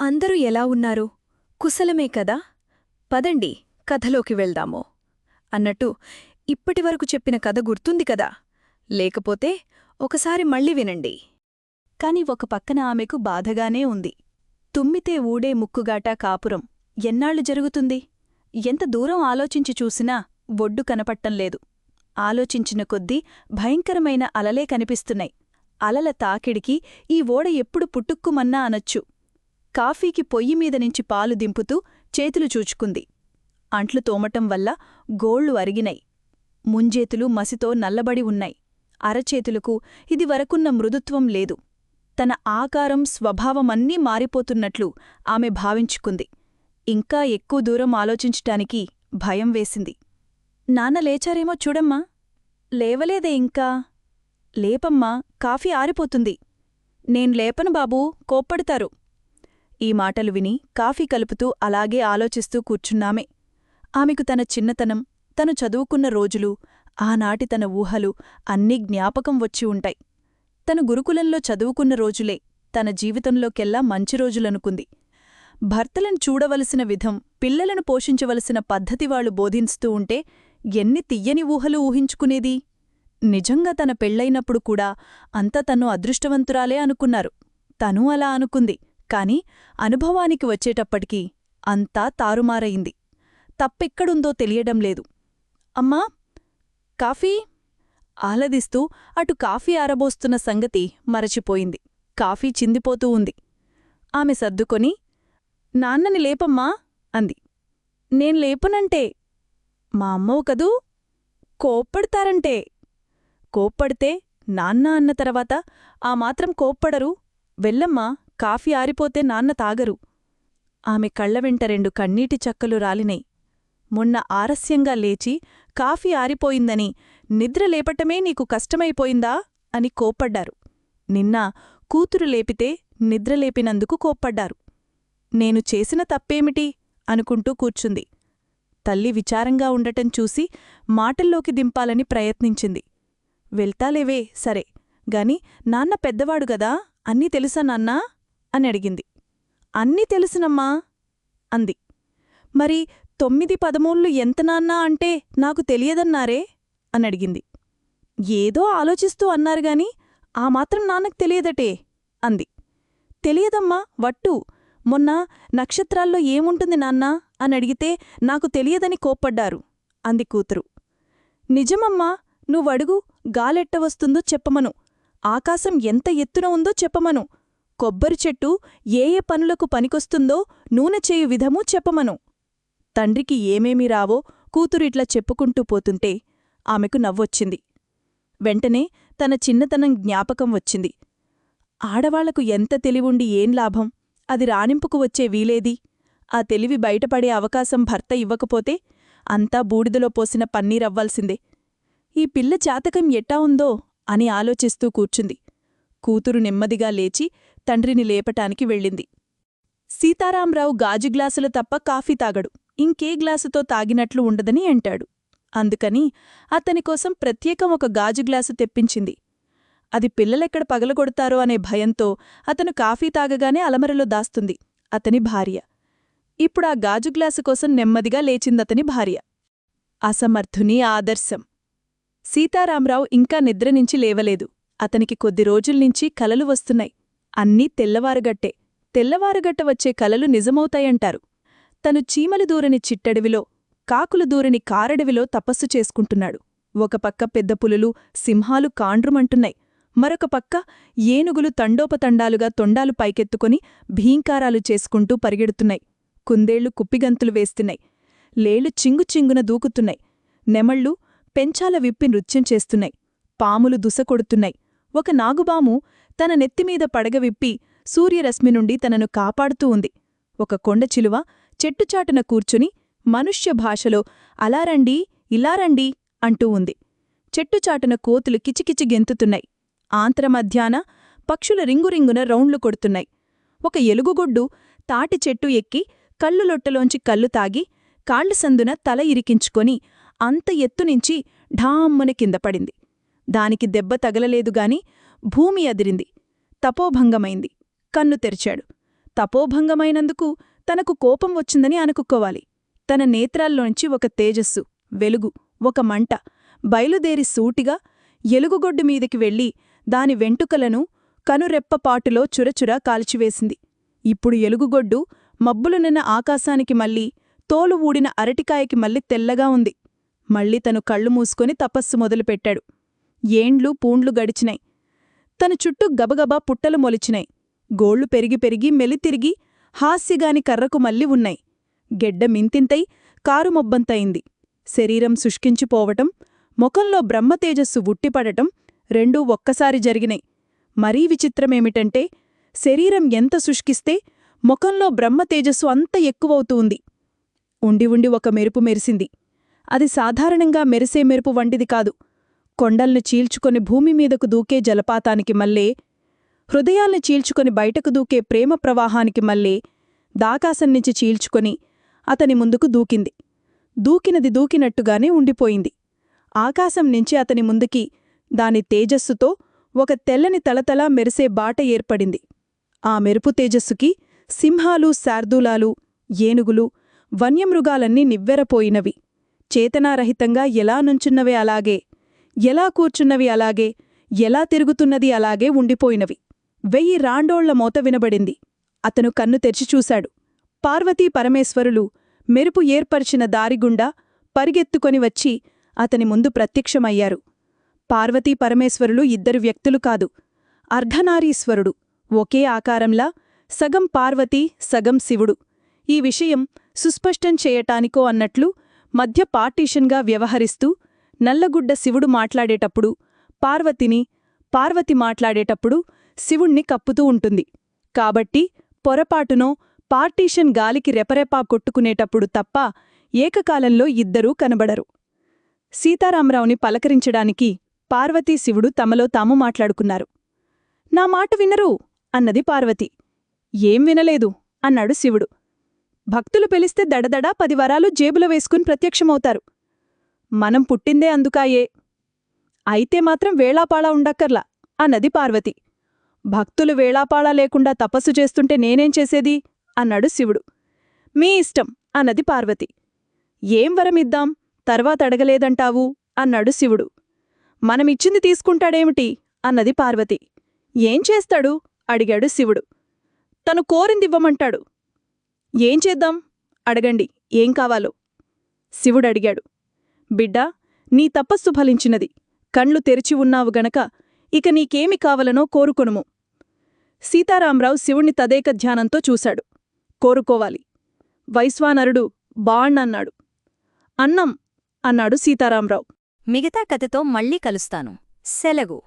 అందరూ ఎలా ఉన్నారు? కుశలమే కదా? పదండి కథలోకి వెళ్దాము. అన్నట్టు ఇప్పటివరకు చెప్పిన కథ గుర్తుంది కదా? లేకపోతే ఒకసారి మళ్ళీ వినండి. కాని ఒక పక్కన ఆమెకు బాధగానే ఉంది. తుమ్మితే ఊడే ముక్కుగాటా కాపురం ఎన్నాళ్ళు జరుగుతుంది? ఎంత దూరం ఆలోచించి చూసినా ఒడ్డు కనపట్టంలేదు ఆలోచించిన కొద్దీ భయంకరమైన అలలే కనిపిస్తున్నాయి. అలల తాకిడికి ఈ ఓడ ఎప్పుడు పుట్టుక్కుమన్నా అనొచ్చు. కాఫీకి పొయ్యి మీద నుంచి పాలు దింపుతూ చేతులు చూచుకుంది. అంట్లు తోమటం వల్ల గోళ్ళు అరిగినై ముంజేతులు మసితో నల్లబడి ఉన్నాయి అరచేతులకు ఇది వరకున్న మృదుత్వం లేదు. తన ఆకారం స్వభావమన్నీ మారిపోతున్నట్లు ఆమె భావించుకుంది. ఇంకా ఎక్కువ దూరం ఆలోచించటానికి భయం వేసింది. నాన్న లేచారేమో చూడమ్మా. లేవలేదే ఇంకా. లేపమ్మా కాఫీ ఆరిపోతుంది. నేను లేపను బాబూ కోప్పడతారు. ఈ మాటలు విని కాఫీ కలుపుతూ అలాగే ఆలోచిస్తూ కూర్చున్నామే. ఆమెకు తన చిన్నతనం తను చదువుకున్న రోజులు ఆనాటి తన ఊహలు అన్నీ జ్ఞాపకం వచ్చి ఉంటాయి. తను గురుకులంలో చదువుకున్న రోజులే తన జీవితంలోకెల్లా మంచి రోజులనుకుంది. భర్తలను చూడవలసిన విధం పిల్లలను పోషించవలసిన పద్ధతివాళ్ళు బోధిస్తూ ఉంటే ఎన్ని తియ్యని ఊహలు ఊహించుకునేది? నిజంగా తన పెళ్ళైనప్పుడు కూడా అంత తను అదృష్టవంతురాలే అనుకున్నారు. తనూ అలా అనుకుంది. కాని అనుభవానికి వచ్చేటప్పటికీ అంతా తారుమారయింది తప్పెక్కడుందో తెలియడం లేదు. అమ్మా! కాఫీ? ఆహ్లదిస్తూ అటు కాఫీ ఆరబోస్తున్న సంగతి మరచిపోయింది. కాఫీ చిందిపోతూ ఉంది. ఆమె సర్దుకొని నాన్నని లేపమ్మా అంది. నేను లేపనంటే మా అమ్మవు కదూ? కోప్పడతారంటే. కోప్పడితే నాన్న అన్న తర్వాత ఆ మాత్రం కోప్పడరు. వెళ్ళమ్మా. కాఫీ ఆరిపోతే నాన్న తాగరు. ఆమె కళ్ళవెంట రెండు కన్నీటి చక్కలు రాలినై. మొన్న ఆరస్యంగా లేచి కాఫీ ఆరిపోయిందని నిద్ర లేపటమే నీకు కష్టమైపోయిందా? అని కోప్పడ్డారు. నిన్న కూతురు లేపితే నిద్రలేపినందుకు కోప్పడ్డారు. నేను చేసిన తప్పేమిటి? అనుకుంటూ కూర్చుంది. తల్లి విచారంగా ఉండటం చూసి మాటల్లోకి దింపాలని ప్రయత్నించింది. వెళ్తాలేవే సరే గాని నాన్న పెద్దవాడు గదా అన్నీ తెలుసా నాన్నా? అని అడిగింది. అన్నీ తెలుసునమ్మా అంది. మరి తొమ్మిది పదమూళ్ళు ఎంత నాన్నా అంటే నాకు తెలియదన్నారే అనడిగింది ఏదో ఆలోచిస్తూ అన్నారుగాని ఆ మాత్రం నాన్నకు తెలియదటే అంది. తెలియదమ్మా వట్టు. మొన్న నక్షత్రాల్లో ఏముంటుంది నాన్నా అని అడిగితే నాకు తెలియదని కోప్పడ్డారు అంది కూతురు. నిజమమ్మా నువ్వడుగు గాలెట్ట వస్తుందో చెప్పమను. ఆకాశం ఎంత ఎత్తున ఉందో చెప్పమను. కొబ్బరి చెట్టు ఏ ఏ పనులకు పనికొస్తుందో నూనె చేయు విధమూ చెప్పమను. తండ్రికి ఏమేమి రావో కూతురిట్లా చెప్పుకుంటూ పోతుంటే ఆమెకు నవ్వొచ్చింది. వెంటనే తన చిన్నతనం జ్ఞాపకం వచ్చింది. ఆడవాళ్ళకు ఎంత తెలివుండి ఏం లాభం? అది రాణింపుకు వచ్చే వీలేది? ఆ తెలివి బయటపడే అవకాశం భర్త ఇవ్వకపోతే అంతా బూడిదలో పోసిన పన్నీరవ్వాల్సిందే ఈ పిల్ల చాతకం ఎట్టా ఉందో అని ఆలోచిస్తూ కూర్చుంది. కూతురు నెమ్మదిగా లేచి తండ్రిని లేపటానికి వెళ్ళింది. సీతారాంరావు గాజు గ్లాసులు తప్ప కాఫీ తాగడు. ఇంకే గ్లాసుతో తాగినట్లు ఉండదని అంటాడు. అందుకని అతనికోసం ప్రత్యేకం ఒక గాజు గ్లాసు తెప్పించింది. అది పిల్లలెక్కడ పగలగొడతారో అనే భయంతో అతను కాఫీ తాగగానే అలమరలో దాస్తుంది. అతని భార్య. ఇప్పుడా గాజు గ్లాసు కోసం నెమ్మదిగా లేచిందతని భార్య. అసమర్థుని ఆదర్శం. సీతారాంరావు ఇంకా నిద్రనించి లేవలేదు. అతనికి కొద్ది రోజుల్నించి కలలు వస్తున్నాయి. అన్నీ తెల్లవారుగట్టే. తెల్లవారుగట్ట వచ్చే కలలు నిజమవుతాయంటారు. తను చీమలు దూరని చిట్టడివిలో కాకులు దూరని కారడివిలో తపస్సు చేసుకుంటున్నాడు. ఒకపక్క పెద్ద పులులు సింహాలు కాండ్రుమంటున్నాయి. మరొక పక్క ఏనుగులు తండోపతండాలుగా తొండాలు పైకెత్తుకొని భీంకారాలు చేసుకుంటూ పరిగెడుతున్నాయి. కుందేళ్ళు కుప్పిగంతులు వేస్తున్నాయి. లేళ్ళు చింగుచింగున దూకుతున్నాయి. నెమళ్ళు పెంచాల విప్పి నృత్యం చేస్తున్నాయి. పాములు దుసకొడుతున్నాయి ఒక నాగుబాము తన నెత్తిమీద పడగవిప్పి సూర్యరశ్మి నుండి తనను కాపాడుతూ ఉంది. ఒక కొండచిలువ చెట్టుచాటున కూర్చుని మనుష్య భాషలో అలారండి ఇలారండి అంటూ ఉంది. చెట్టుచాటున కోతులు కిచికిచి గెంతుతున్నాయి. ఆంత్రమధ్యాన పక్షుల రింగురింగున రౌండ్లు కొడుతున్నాయి. ఒక ఎలుగుగొడ్డు తాటి చెట్టు ఎక్కి కళ్ళులొట్టలోంచి కళ్ళు తాగి కాళ్ళ సందున తల ఇరికించుకొని అంత ఎత్తునించి ఢామ్మున కిందపడింది దానికి దెబ్బ తగలలేదుగాని భూమి అదిరింది. తపోభంగమైంది. కన్ను తెరిచాడు. తపోభంగమైనందుకు తనకు కోపం వచ్చిందని అనుకోవాలి. తన నేత్రాల్లోంచి ఒక తేజస్సు వెలుగు ఒక మంట బయలుదేరి సూటిగా ఎలుగుగొడ్డు మీదికి వెళ్ళి దాని వెంటుకలను కనురెప్పపాటులో చురచుర కాల్చివేసింది. ఇప్పుడు ఎలుగుగొడ్డు మబ్బులునిన్న ఆకాశానికి మళ్ళీ తోలు ఊడిన అరటికాయకి మళ్ళీ తెల్లగా ఉంది. మళ్ళీ తను కళ్ళు మూసుకొని తపస్సు మొదలుపెట్టాడు. ఏండ్లు పూండ్లు గడిచినాయి. తన చుట్టూ గబగబా పుట్టలు మొలిచినాయి. గోళ్ళు పెరిగి పెరిగి మెలితిరిగి హాస్యగాని కర్రకు మళ్ళీ ఉన్నాయి. గెడ్డ మింతింతై కారు మొబ్బంతయింది. శరీరం శుష్కించిపోవటం ముఖంలో బ్రహ్మతేజస్సు ఉట్టిపడటం రెండూ ఒక్కసారి జరిగినాయి. మరీ విచిత్రమేమిటంటే శరీరం ఎంత శుష్కిస్తే ముఖంలో బ్రహ్మతేజస్సు అంత ఎక్కువవుతుంది. ఉండి ఉండి ఒక మెరుపు మెరిసింది. అది సాధారణంగా మెరిసే మెరుపు వంటిది కాదు. కొండల్ని చీల్చుకొని భూమి మీదకు దూకే జలపాతానికి మల్లే హృదయాల్ని చీల్చుకొని బయటకు దూకే ప్రేమ ప్రవాహానికి మల్లే దాకాశం నుంచి చీల్చుకొని అతని ముందుకు దూకింది. దూకినది దూకినట్టుగానే ఉండిపోయింది. ఆకాశం నుంచి అతని ముందుకి దాని తేజస్సుతో ఒక తెల్లని తలతలా మెరిసే బాట ఏర్పడింది. ఆ మెరుపు తేజస్సుకి సింహాలు శార్దూలాలు ఏనుగులు వన్యమృగాలన్నీ నివ్వెరపోయినవి. చేతనారహితంగా ఎలా నుంచున్నవే అలాగే ఎలా కూర్చున్నవి అలాగే ఎలా తిరుగుతున్నది అలాగే ఉండిపోయినవి. వెయ్యి రాండోళ్ళ మోత వినబడింది. అతను కన్ను తెరిచి చూశాడు. పార్వతీ పరమేశ్వరులు మెరుపు ఏర్పరిచిన దారిగుండా పరిగెత్తుకొని వచ్చి అతని ముందు ప్రత్యక్షమయ్యారు. పార్వతీ పరమేశ్వరులు ఇద్దరు వ్యక్తులు కాదు. అర్ధనారీశ్వరుడు. ఒకే ఆకారంలా సగం పార్వతీ సగం శివుడు. ఈ విషయం సుస్పష్టం చేయటానికో అన్నట్లు మధ్య పార్టీషన్గా వ్యవహరిస్తూ నల్లగుడ్డ శివుడు మాట్లాడేటప్పుడు పార్వతిని పార్వతి మాట్లాడేటప్పుడు శివుణ్ణి కప్పుతూ ఉంటుంది. కాబట్టి పొరపాటునో పార్టీషన్ గాలికి రెపరెపా కొట్టుకునేటప్పుడు తప్ప ఏకకాలంలో ఇద్దరూ కనబడరు. సీతారామరావుని పలకరించడానికి పార్వతీ శివుడు తమలో తాము మాట్లాడుకున్నారు. నా మాట వినరు అన్నది పార్వతి. ఏం వినలేదు అన్నాడు శివుడు. భక్తులు పిలిస్తే దడదడా పది వరాలు జేబులో వేసుకుని ప్రత్యక్షమవుతారు. మనం పుట్టిందే అందుకాయే. అయితే మాత్రం వేళాపాళా ఉండక్కర్లా అన్నది పార్వతి. భక్తులు వేళాపాళా లేకుండా తపస్సు చేస్తుంటే నేనేం చేసేది? అన్నాడు శివుడు. మీ ఇష్టం అన్నది పార్వతి. ఏం వరమిద్దాం? తర్వాత అడగలేదంటావు? అన్నాడు శివుడు. మనమిచ్చింది తీసుకుంటాడేమిటి? అన్నది పార్వతి. ఏం చేస్తాడు? అడిగాడు శివుడు. తను కోరిందివ్వమంటాడు. ఏం చేద్దాం? అడగండి. ఏం కావాలో? శివుడడిగాడు బిడ్డా నీ తపస్సు ఫలించినది. కళ్ళు తెరిచి ఉన్నావు గనక ఇక నీకేమి కావలనో కోరుకొనుము. సీతారామరావు శివుణ్ణి తదేక ధ్యానంతో చూశాడు. కోరుకోవాలి. వైశ్వానరుడు బాణ్ణన్నాడు అన్నం అన్నాడు సీతారామరావు మిగతా కథతో మళ్ళీ కలుస్తాను. సెలగు